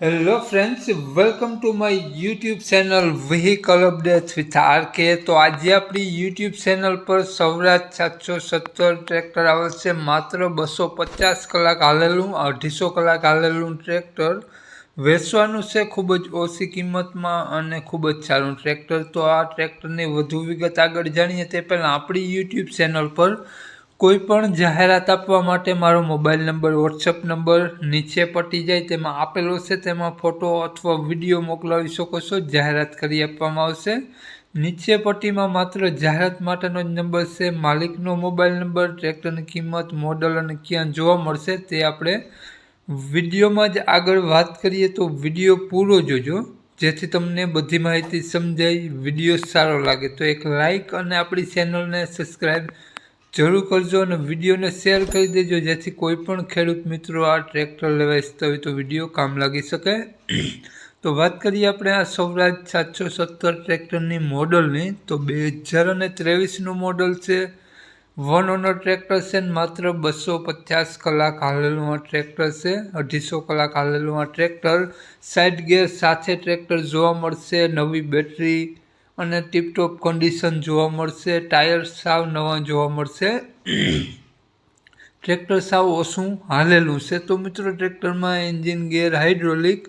Hello friends welcome to my YouTube channel vehicle update with R K તો આજે આપણી YouTube channel પર સૌરાજ સાતસો સત્તર ટ્રેક્ટર આવેલ છે. માત્ર બસો પચાસ કલાક હાલેલું, અઢીસો કલાક હાલેલું ટ્રેક્ટર વેચવાનું છે ખૂબ જ ઓછી કિંમતમાં અને ખૂબ જ સારું ટ્રેક્ટર તો આ ટ્રેક્ટરની વધુ વિગત આગળ જાણીએ તે પહેલાં આપણી યુટ્યુબ ચેનલ પર કોઈ પણ જાહેરાત આપવા માટે મારો મોબાઈલ નંબર વોટ્સઅપ નંબર નીચે પટી જાય, તેમાં આપેલો છે, તેમાં ફોટો અથવા વીડિયો મોકલાવી શકો છો. જાહેરાત કરી આપવામાં આવશે. નીચે પટ્ટીમાં માત્ર જાહેરાત માટેનો જ નંબર છે. માલિકનો મોબાઈલ નંબર, ટ્રેક્ટરની કિંમત, મોડલ અને ક્યાં જોવા મળશે તે આપણે વિડીયોમાં જ આગળ વાત કરીએ તો વીડિયો પૂરો જોજો. જેથી તમને બધી માહિતી સમજાય, વીડિયો સારો લાગે. તો એક લાઈક અને આપણી ચેનલને સબસ્ક્રાઈબ જરૂર કરજો અને વિડીયોને શેર કરી દેજો. જેથી કોઈ પણ ખેડૂત મિત્રો આ ટ્રેક્ટર લેવા ઇચ્છતા હોય તો વીડિયો કામ લાગી શકે. તો વાત કરીએ આપણે આ સૌરાજ સાતસો સત્તર ટ્રેક્ટરની મોડલની. તો બે હજાર અને ત્રેવીસનું મોડલ છે. વન ઓનર ટ્રેક્ટર છે ને માત્ર બસો પચાસ કલાક હાલેલું આ ટ્રેક્ટર છે. અઢીસો કલાક હાલેલું આ ટ્રેક્ટર. સાઇડ ગેર સાથે ટ્રેક્ટર જોવા મળશે. નવી બેટરી અને ટીપટોપ કન્ડિશન જોવા મળશે ટાયર સાવ નવા જોવા મળશે. ટ્રેક્ટર સાવ ઓછું હાલેલું છે. તો મિત્રો ટ્રેક્ટરમાં એન્જિન ગેર હાઇડ્રોલિક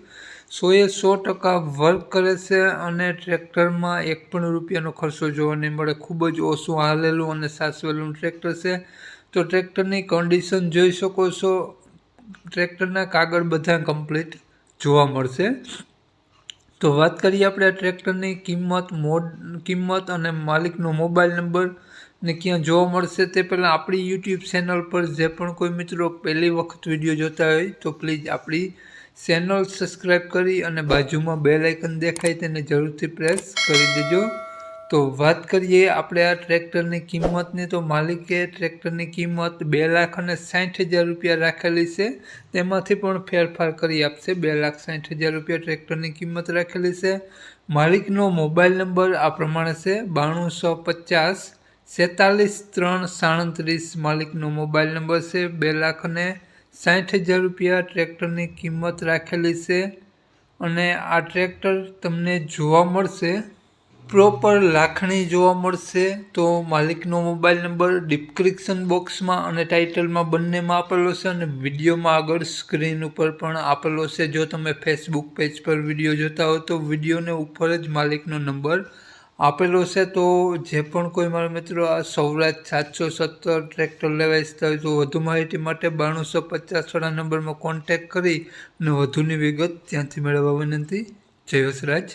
સોએ સો ટકા વર્ક કરે છે અને ટ્રેક્ટરમાં એક પણ રૂપિયાનો ખર્ચો જોવા નહીં મળે. ખૂબ જ ઓછું હાલેલું અને સાસવેલું ટ્રેક્ટર છે. તો ટ્રેક્ટરની કન્ડિશન જોઈ શકો છો. ટ્રેક્ટરના કાગળ બધા કમ્પ્લીટ જોવા મળશે. તો વાત કરીએ આપણે ટ્રેક્ટરની કિંમત, મોડ, કિંમત અને માલિકનો મોબાઈલ નંબર ને ક્યાં જોવા મળશે તે પહેલાં આપણી યુટ્યુબ ચેનલ પર જે પણ કોઈ મિત્રો પહેલી વખત વીડિયો જોતા હોય તો પ્લીઝ આપણી ચેનલ સબસ્ક્રાઈબ કરી અને બાજુમાં બે લાઇકન દેખાય તેને જરૂરથી પ્રેસ કરી દેજો. તો વાત કરીએ આપણે આ ટ્રેક્ટરની કિંમતની, તો માલિકે ટ્રેક્ટરની કિંમત બે લાખ અને સાઠ હજાર રૂપિયા રાખેલી છે. તેમાંથી પણ ફેરફાર કરી આપશે બે લાખ સાઠ હજાર રૂપિયા ટ્રેક્ટરની કિંમત રાખેલી છે. માલિકનો મોબાઈલ નંબર આ પ્રમાણે છે બાણુંસો પચાસ સેતાલીસ ત્રણ સાડત્રીસ. માલિકનો મોબાઈલ નંબર છે, બે લાખ અને સાઠ હજાર રૂપિયા ટ્રેક્ટરની કિંમત રાખેલી છે. અને આ ટ્રેક્ટર તમને જોવા મળશે. પ્રોપર લાખણી જોવા મળશે, તો માલિકનો મોબાઈલ નંબર ડિસ્ક્રિપ્શન બોક્સમાં અને ટાઇટલમાં બંનેમાં આપેલો છે અને વિડીયોમાં આગળ સ્ક્રીન ઉપર પણ આપેલો છે. જો તમે ફેસબુક પેજ પર વીડિયો જોતા હો, તો વિડીયોને ઉપર જ માલિકનો નંબર આપેલો છે. તો જે પણ કોઈ મારા મિત્રો આ સૌરાજ સાતસો સત્તર ટ્રેક્ટર લેવા ઈચ્છતા હોય તો વધુ માહિતી માટે બાણુંસો પચાસવાળા નંબરમાં કોન્ટેક કરી અને વધુની વિગત ત્યાંથી મેળવવા વિનંતી. જય વસરાજ